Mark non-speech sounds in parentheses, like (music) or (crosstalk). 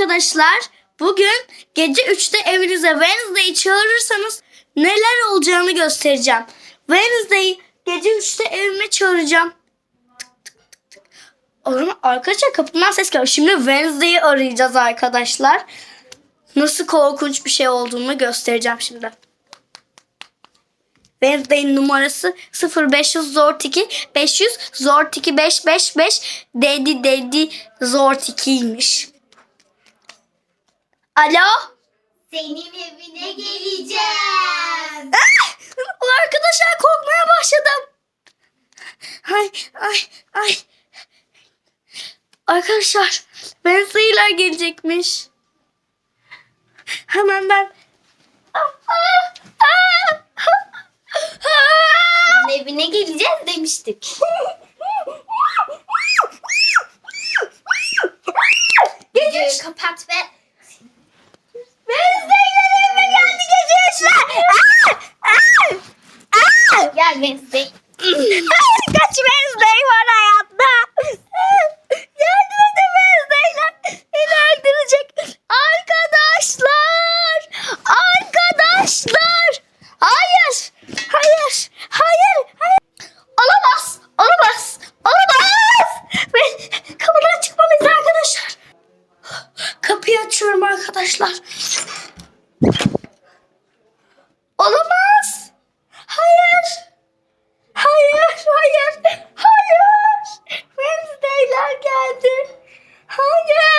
arkadaşlar. Bugün gece 3'te evinize Wednesday'i çağırırsanız neler olacağını göstereceğim. Wednesday'i gece 3'te evime çağıracağım. Tık tık tık arkadaşlar kapımdan ses geliyor. Şimdi Wednesday'i arayacağız arkadaşlar. Nasıl korkunç bir şey olduğunu göstereceğim şimdi. Wednesday'in numarası 0500 Zortiki 500 Zortiki 555 Dedi Dedi Zortiki'ymiş. Alo? Senin evine geleceğim. Ah! Arkadaşlar korkmaya başladım. Ay ay ay. Arkadaşlar Wednesday'ler gelecekmiş. Hemen ben. Senin evine geleceğiz demiştik. (laughs) Videoyu kapat ve Kaç (laughs) Wednesday? Kaç Wednesday var hayatta? (laughs) Geldiğinde Wednesday'ler beni öldürecek. Arkadaşlar! Arkadaşlar! Hayır! Hayır! Hayır! Hayır! Olamaz! Olamaz! Olamaz! Ve kapıdan çıkmalıyız arkadaşlar. Kapıyı açıyorum arkadaşlar. Oh yeah.